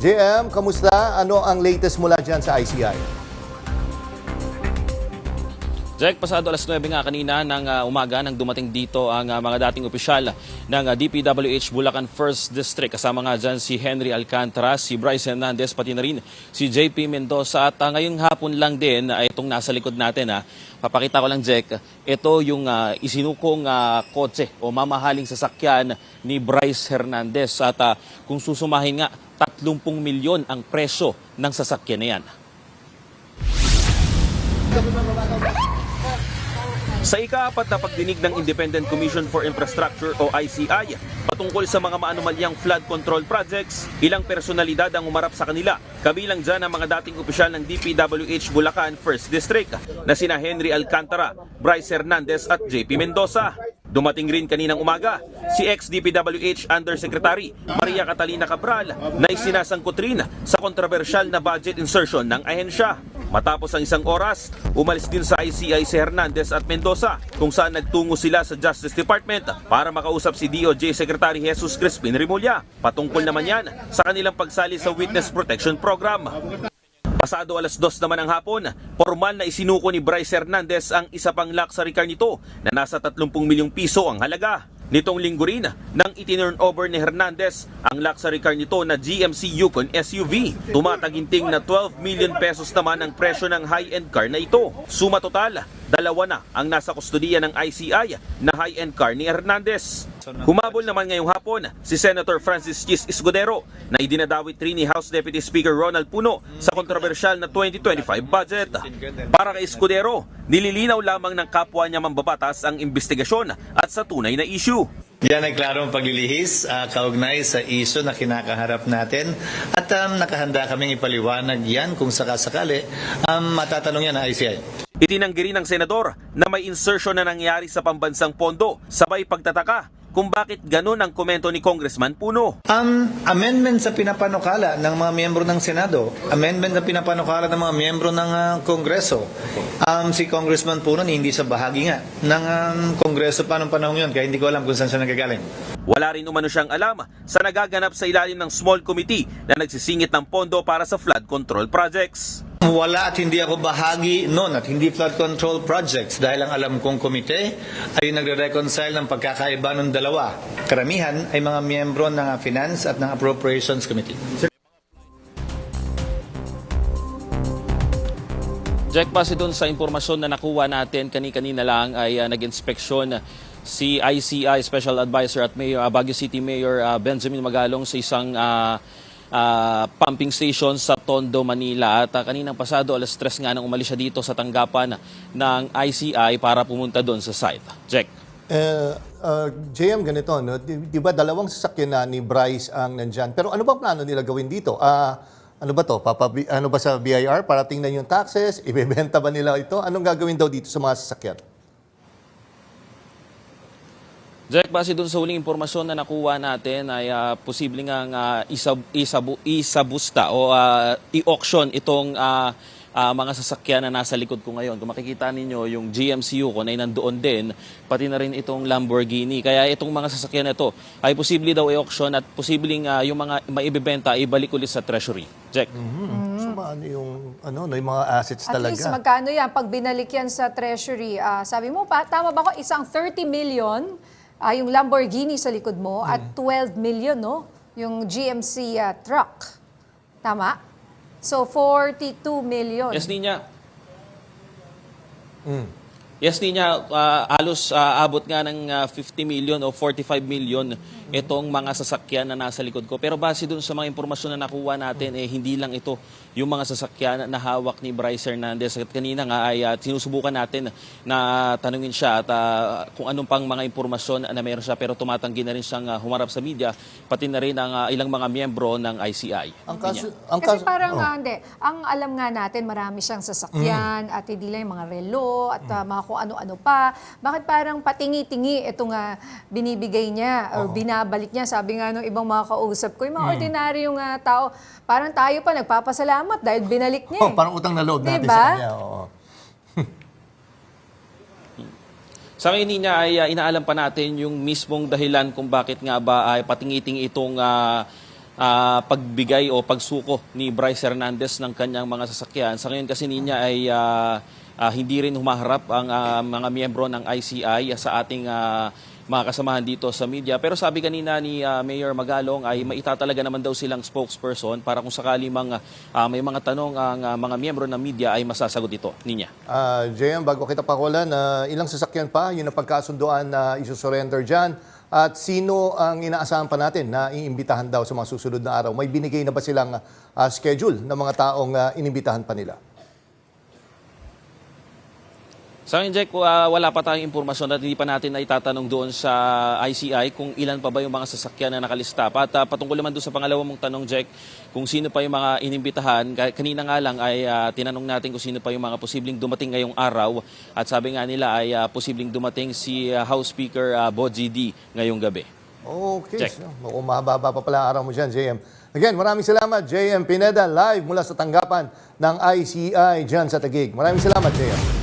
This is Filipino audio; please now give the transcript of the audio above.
JM, kamusta? Ano ang latest mula dyan sa ICI? Jack, pasado alas 9 nga kanina ng ah, umaga nang dumating dito ang ah, mga dating opisyal ng ah, DPWH Bulacan 1st District. Kasama nga dyan si Henry Alcantara, si Bryce Hernandez, pati na rin si JP Mendoza. At ah, ngayong hapon lang din, ay itong nasa likod natin, ha, papakita ko lang, Jack, ito yung ah, isinukong ah, kotse o mamahaling sasakyan ni Bryce Hernandez. At ah, kung susumahin nga, 30 milyon ang presyo ng sasakyan na yan. Sa ikaapat na pagdinig ng Independent Commission for Infrastructure o ICI patungkol sa mga maanumalyang flood control projects, ilang personalidad ang umarap sa kanila. Kabilang dyan ang mga dating opisyal ng DPWH Bulacan 1st District na sina Henry Alcantara, Bryce Hernandez at JP Mendoza. Dumating rin kaninang umaga si ex-DPWH Undersecretary Maria Catalina Cabral na isinasangkot rin sa kontrobersyal na budget insertion ng ahensya. Matapos ang isang oras, umalis din sa ICI si Hernandez at Mendoza kung saan nagtungo sila sa Justice Department para makausap si DOJ Secretary Jesus Crispin Rimulya. Patungkol naman yan sa kanilang pagsali sa Witness Protection Program. Pasado alas dos naman ng hapon, formal na isinuko ni Bryce Hernandez ang isa pang luxury car nito na nasa 30 milyong piso ang halaga. Nitong linggo rin, nang itinurn over ni Hernandez ang luxury car nito na GMC Yukon SUV. Tumataginting na 12 million pesos naman ang presyo ng high-end car na ito. Suma total, dalawa na ang nasa kustudiya ng ICI na high-end car ni Hernandez. Humabol naman ngayong hapon si Senator Francis Chis Escudero na idinadawit rin ni House Deputy Speaker Ronald Puno sa kontrobersyal na 2025 budget. Para kay Escudero, nililinaw lamang ng kapwa niya mambabatas ang investigasyon at sa tunay na issue. Yan ay klarong paglilihis, uh, kaugnay sa iso na kinakaharap natin. At um, nakahanda kaming ipaliwanag yan kung sakasakali. Um, matatanong yan ng ICI. Itinanggi rin ng senador na may insertion na nangyari sa pambansang pondo, sabay pagtataka kung bakit ganun ang komento ni Congressman Puno. Um, amendment sa pinapanukala ng mga miyembro ng Senado, amendment na pinapanukala ng mga miyembro ng ah, Kongreso. Um, si Congressman Puno hindi sa bahagi nga ng um, Kongreso pa nung panahon yun, kaya hindi ko alam kung saan siya nagagaling. Wala rin umano siyang alam sa nagaganap sa ilalim ng small committee na nagsisingit ng pondo para sa flood control projects. Wala at hindi ako bahagi noon at hindi flood control projects dahil ang alam kong komite ay nagre-reconcile ng pagkakaiba ng dalawa. Karamihan ay mga miyembro ng Finance at ng Appropriations Committee. Jack, base doon sa impormasyon na nakuha natin kani-kanina lang ay uh, nag-inspeksyon si ICI Special Advisor at Mayor, uh, Baguio City Mayor uh, Benjamin Magalong sa isang uh, uh, pumping station sa Tondo, Manila. At uh, kaninang pasado, alas 3 nga nang umalis siya dito sa tanggapan ng ICI para pumunta doon sa site. Jack. Eh, uh, JM, ganito, no? di, di ba dalawang sasakyan na ni Bryce ang nandyan? Pero ano ba plano nila gawin dito? Ah, ano ba to? Papa, ano ba sa BIR para tingnan yung taxes? Ibebenta ba nila ito? Anong gagawin daw dito sa mga sasakyan? Jack, base doon sa huling impormasyon na nakuha natin ay uh, posibleng nga uh, isab, isabu, isabusta o uh, i-auction itong uh, uh, mga sasakyan na nasa likod ko ngayon. Kung makikita ninyo, yung GMC Yukon ay nandoon din, pati na rin itong Lamborghini. Kaya itong mga sasakyan na ito ay posible daw i-auction at posibleng uh, yung mga maibibenta ibalik ulit sa treasury. Jack. Mm-hmm. So, ano yung, ano, no, yung mga assets At talaga? least magkano yan pag binalik yan sa treasury? ah, sabi mo pa, tama ba ko isang 30 million ah, yung Lamborghini sa likod mo at 12 million no yung GMC ah, truck. Tama? So 42 million. Yes, Ninya. Yes, Ninya, uh, halos uh, abot nga ng uh, 50 million o 45 million itong mga sasakyan na nasa likod ko. Pero base dun sa mga impormasyon na nakuha natin, eh, hindi lang ito yung mga sasakyan na hawak ni Bryce Hernandez. At kanina nga ay uh, sinusubukan natin na tanungin siya at uh, kung anong pang mga impormasyon na meron siya. Pero tumatanggi na rin siyang uh, humarap sa media, pati na rin ang uh, ilang mga miyembro ng ICI. Ang kaso, ang Kasi kaso, parang oh. ah, hindi, ang alam nga natin marami siyang sasakyan at hindi lang yung mga relo at ah, mga kung ano-ano pa. Bakit parang patingi-tingi itong ah, binibigay niya or binabalik niya. Sabi nga nung ibang mga kausap ko, yung mga ordinaryong ah, tao, parang tayo pa nagpapasalamat dahil binalik niya. Oh, eh. parang utang na loob natin Diba? sa kanya. Oo. Sa ngayon niya ay uh, inaalam pa natin yung mismong dahilan kung bakit nga ba ay patingiting itong uh, ah, pagbigay o pagsuko ni Bryce Hernandez ng kanyang mga sasakyan. Sa ngayon kasi niya ay ah, ah, hindi rin humaharap ang ah, mga miyembro ng ICI sa ating ah, mga kasamahan dito sa media. Pero sabi kanina ni ah, Mayor Magalong ay maitatalaga naman daw silang spokesperson para kung sakali mang ah, may mga tanong ang ah, mga miyembro ng media ay masasagot ito. Ninya. Ah, JM, bago kita pakulan, na ilang sasakyan pa, yun ang pagkasunduan na isusurrender dyan. At sino ang inaasahan pa natin na iimbitahan daw sa mga susunod na araw? May binigay na ba silang ah, schedule ng mga taong ah, inimbitahan pa nila? Sa akin, Jack, uh, wala pa tayong impormasyon at hindi pa natin na itatanong doon sa ICI kung ilan pa ba yung mga sasakyan na nakalista. At uh, patungkol naman doon sa pangalawa mong tanong, Jack, kung sino pa yung mga inimbitahan. Ka- Kanina nga lang ay uh, tinanong natin kung sino pa yung mga posibleng dumating ngayong araw. At sabi nga nila ay uh, posibleng dumating si uh, House Speaker uh, Boji D ngayong gabi. Okay. Check. So, mukhang mahaba pa pala ang araw mo dyan, JM. Again, maraming salamat, JM Pineda, live mula sa tanggapan ng ICI dyan sa Taguig. Maraming salamat, JM.